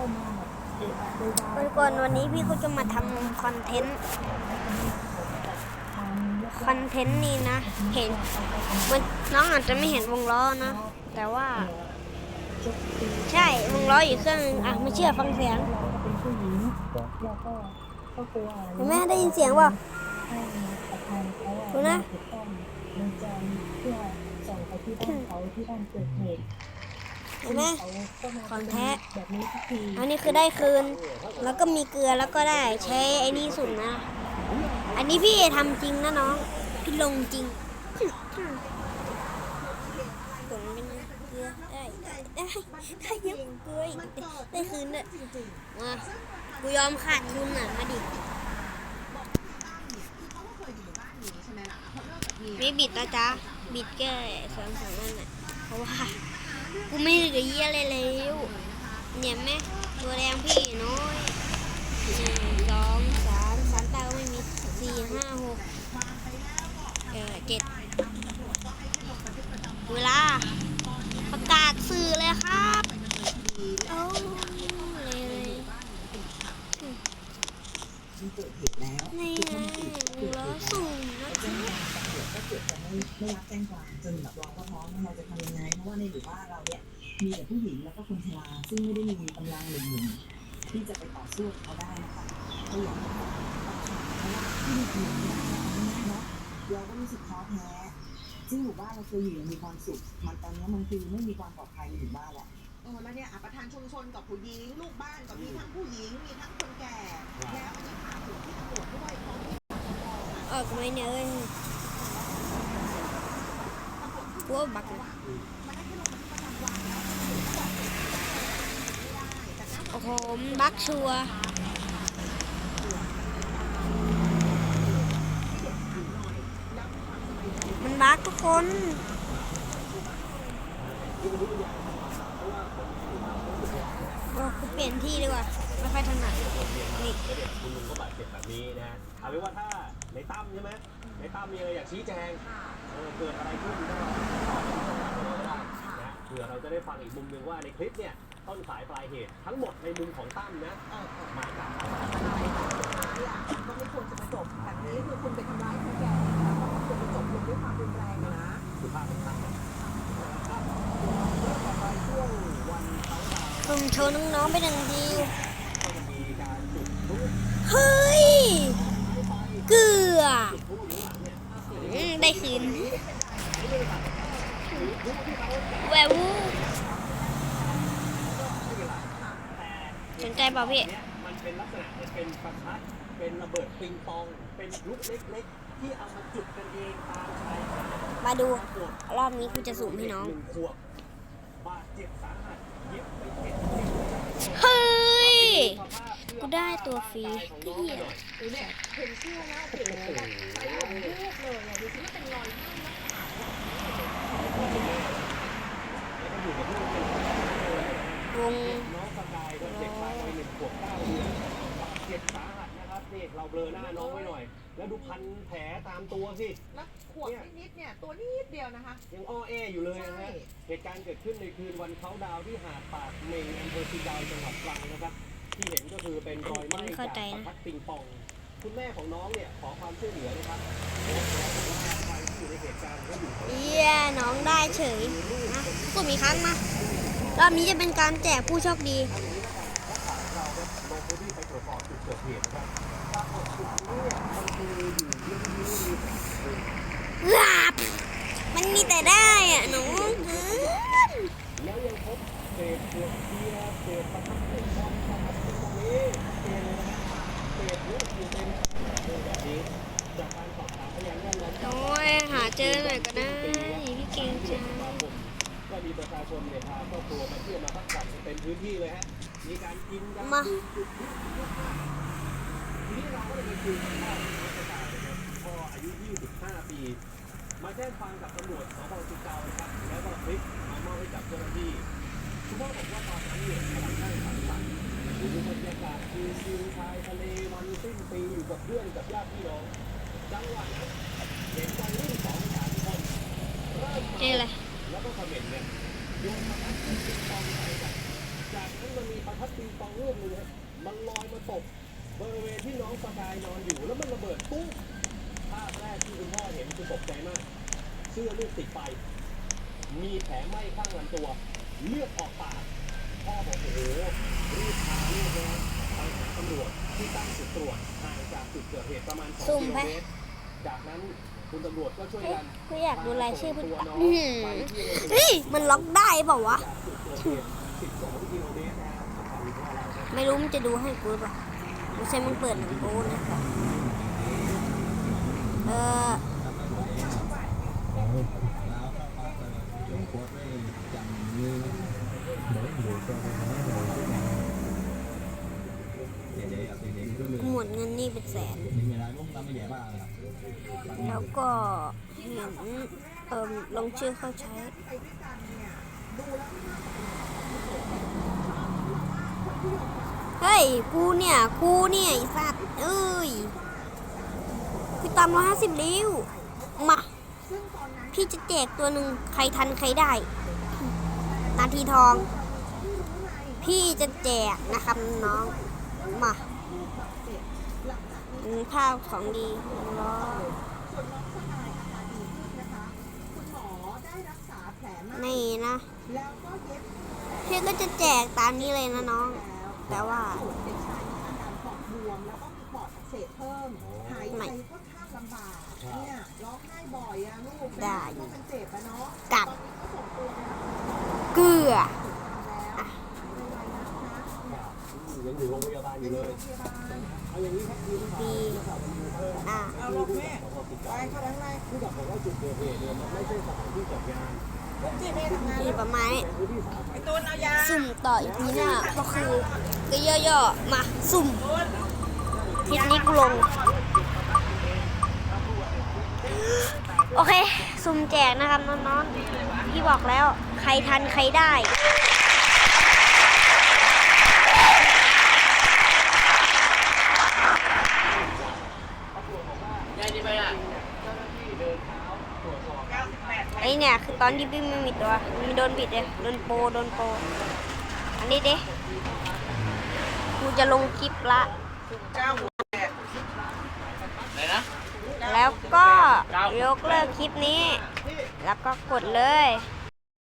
วยวายทุกคนวันนี้พี่ก็จะมาทำคอนเทนต์คอนเทนต์นี้นะ เห็นมันน้องอาจจะไม่เห็นวงล้อนะ แต่ว่า ใช่วงล้ออยู่เครื่องนึงอะไม่เชื่อฟังเสียงเห็นไหมได้ยินเสียงเปล่ะธานเขาดูนะ เพื่อส่งไปที่บ้านเขาที่บ้านเกิดเหตุเห็นไหมเขาก็มาของแท้แบบนี้ทุกทีอันนี้คือได้คืน แล้วก็มีเกลือแล้วก็ได้ใช้ไอ้นี่สุ่มนะ อันนี้พี่ทำจริงนะน้องพี่ลงจริงผลเป็นเกลือได้ได้ได้ได้เยอะเกลืออีกได้คืนด้วยมากูยอมขาดทุนอะมาดิไม่บิดนะจ๊ะบิดแค่สองสามอันน่ะเพราะว่า กูไม่เหลือเยี่ยอะไรแล้วเนี่ยแม่ตัวแดงพี่น้อยหนึ่งสองสามสามตาก็ไม่มีสี่ห้าหกเออเจ็ดเวลา ประกาศสื่อเลยครับโอ้เลยเลยนี่ไงล้อสุ่มนะครับก็เกิดจะไม่ไม่รับแจ้งความจนแบบราก็ท้องแล้วเราจะ ว่าในหมู่บ้านเราเนี่ยมีแต่ผู้หญิงแล้วก็คนชราซึ่งไม่ได้มีกำลังหรือหนุนที่จะไปต่อสู้เขาได้นะคะก็อยากให้เขาเพราะว่าที่มีผู้หญิงไม่ได้นะคะเนาะเราก็รู้สึกท้อแท้ซึ่งหมู่บ้านเราเคยอยู่อย่างมีความสุขมันตอนนี้มันคือไม่มีความปลอดภัยในหมู่บ้านแล้วเออแล้วเนี่ยประธานชุมชนกับผู้หญิง ลูกบ้านก็มีทั้งผู้หญิงมีทั้งคนแก่ แล้วอันนี้ถามถึงที่ตำรวจด้วยเพราะที่ออกไหมเนยเอ้ยกลัวบักนะ โอ้โหมันบักชัวมันบักทุกคนโอ้กูเปลี่ยนที่ดีกว่าไม่ค่อยถนัดนี่คุณลุงก็บาดเจ็บแบบนี้นะเอาเป็นว่าถ้าในตั้มใช่ไหมในตั้มมีอะไรอยากชี้แจงเออเกิดอะไรขึ้นก็ตอบที่ช่องทางเราได้นะเผื่อเราจะได้ฟังอีกมุมหนึ่งว่าในคลิปเนี่ย ต้นสายปลายเหตุ ทั้งหมดในมุมของตั้มนะเออเออมาจากท้ายอะก็ไม่ควรจะมาจบแบบนี้คือคุณไปทำร้ายคนแก่แล้วก็ควรจะจบลงด้วยความรุนแรงอะนะ สุภาพเป็นตั้มนะครับเรื่องต่อไปช่วงวันเขาดาวน์ผมโชว์น้องๆไปหนึ่งทีก็จะมีการจุดพลุเฮ้ย เกลือพลุอยู่ข้างหลังเนี่ยอืมได้คืน แวววู สนใจเปล่าพี่ มันเป็นลักษณะมันเป็นประทัดเป็นระเบิดปิงปอง เป็นลูกเล็กๆ ที่เอามาจุดกันเองตามชายหาดมาดู รอบนี้กูจะสุ่มให้น้อง หนึ่งขวบบาดเจ็บสาหัสเย็บไปเจ็ดเฮ้ย กูได้ตัวฟรีเหี้ยหน่อยดูเนี่ยเห็นเสื้อแล้วโอ้โหแบบ พันแผลตามตัวสิ แล้วขวดนิดๆเนี่ยตัวนิดเดียวนะคะ ยังอ้อแออยู่เลยนะใช่ ฮะเหตุการณ์เกิดขึ้นในคืนวันเขาดาวน์ที่หาดปากเมงอำเภอสีดาวจังหวัดตรังนะครับ ที่เห็นก็คือเป็นรอยไหม้ไม่จากเข้าใจปนะระทัดปิงปอง คุณแม่ของน้องเนี่ยขอความช่วยเหลือนะครับโพสต์บอกว่าใครที่อยู่ในเหตุการณ์ก็อยู่เยี่ยน้องได้เฉยนะสุ่มอีกครั้งนะรอบนี้จะเป็นการแจกผู้โชคดีเราก็ลงพื้นที่ไปตรวจสอบจุดเกิดเหตุนะครับปรากฏจุดนี้เนี่ยมันคืออยู่ที่นี่ หลับ มันมีแต่ได้อะหนูเกิน แล้วยังพบเศษขวดเบียร์เศษประทัดปิงปองประทัดปิงปองนี้เต็มเลยนะเศษลูกอยู่เต็มเลยแบบนี้จากการสอบถามพยานแวดล้อม โอ้ยหาเจอหน่อยก็ได้พี่เก่งจัง ก็มีประ ชนเนี่ยพาครอบครัวมาเที่ยวมาพักผ่อนกันเต็มพื้นที่เลยฮะ มีการกินกันมาดื่มจุดพลุเยอะมากทีนี้เราก็เลยไปคุยกับพ่อของนักศึกษานะครับพ่ออายุ 25 ปี มาแจ้งความกับตำรวจสพสุเกานะครับแล้วก็คลิปมามอบให้กับเจ้าหน้าที่คุณพ่อบอกว่าตอนนั้นเนี่ยกำลังนั่งสังสรรค์ดูบรรยากาศชิลๆชายทะเลวันสิ้นปีอยู่กับเพื่อนกับญาติพี่น้อง จังหวะนั้นเห็นวัยรุ่นสองสามคนเริ่มมานี่อะไรแล้วก็คอมเมนต์เนี่ย โยนมาทัดเป็นปิงปองใส่กันจากนั้นมันมีปะพัดปิงปองลูกหนึงฮะมันลอยมาตกบริเวณที่น้องสกายนอนอยู่แล้วมันระเบิดตุ้มภาพแรกที่คุณพ่อเห็นคือตกใจมากเสื้อลูกติดไฟมีแผลไหม้ข้างลำตัว เลือดออกปากพ่อบอกโอ้โหรีบพาลูกนะไปหาตำรวจที่ตั้งจุดตรวจห่างจากจุดเกิดเหตุประมาณ2ซุ่มกิโลไปเมตรจากนั้น คุณตำรวจก็ช่วยเฮ้ยกันกูอยากดูรายชื่อพาเพื่ส่องนตัวน้องอื้อหือไปที่โรงพยาบาลเฮ้ยมันล็อกได้เปล่าวะจากจุดเกิดเหตุ12กิโลเมตรนะครับทางพ่อเราเนี่ยไม่รู้มันจะดูให้กูหรือเปล่าไม่ใช่มึงเปิดหนังกูนะครับเออกู เงินนี่เป็นแสน แล้วก็เห็นเอ่มลงชื่อเข้าใช้เฮ้ยกูเนี่ยกูเนี่ยไอ้สัตว์เอ้ยพี่ตามร้อยห้าสิบลิ้วมาพี่จะแจกตัวหนึ่งใครทันใครได้ นาทีทอง พี่จะแจกนะครับน้อง มา อืมภาพของดีล้อส่วนน้องสกายอาการดีขึ้นนะคะคุณหมอได้รักษาแผลไหม้นี่นะแล้วก็เย็บพี่ก็จะแจกตามนี้เลยนะน้องแล้วแต่ว่าส่วนเด็กชายมีอาการปอดบวมแล้วก็มีปอดอักเสบเพิ่มหายใจไม่ค่อนข้างลำบากเนี่ยร้องไห้บ่อยอะลูกได้เพราะมันเจ็บอะเนาะกัดตอนนี้ก็ส่งตัวไปรักษาเกลือ แล้วไวๆนะคะ ยังอยู่โรงพยาบาลอยู่เลยโรงพยาบาลเอาอย่างนี้ครับคือดีอะเอาลงแม่ไปเข้าไปข้างในผู้จัดบอกว่าจุดเกิดเหตุเนี่ยมันไม่ใช่สถานที่จัดงานที่แม่ทำงานมีประมาณนี้พื้นที่สาธารณะไอ้ตูนเอายาสุ่มต่ออีกทีหน้าก็คือก็ย่อๆมาสุ่มคลิปนี้กูลงโอเค สุ่มแจกนะครับน้องๆพี่บอกแล้ว ใครทันใครได้ อเนี่ยคือตอนที่พี่ไม่มีตัวมีโดนบิดเลยโดนโปรโดนโปรอันนี้ดิกูจะลงคลิปละแล้วก็ยกเลิกคลิปนี้ แล้วก็กดเลย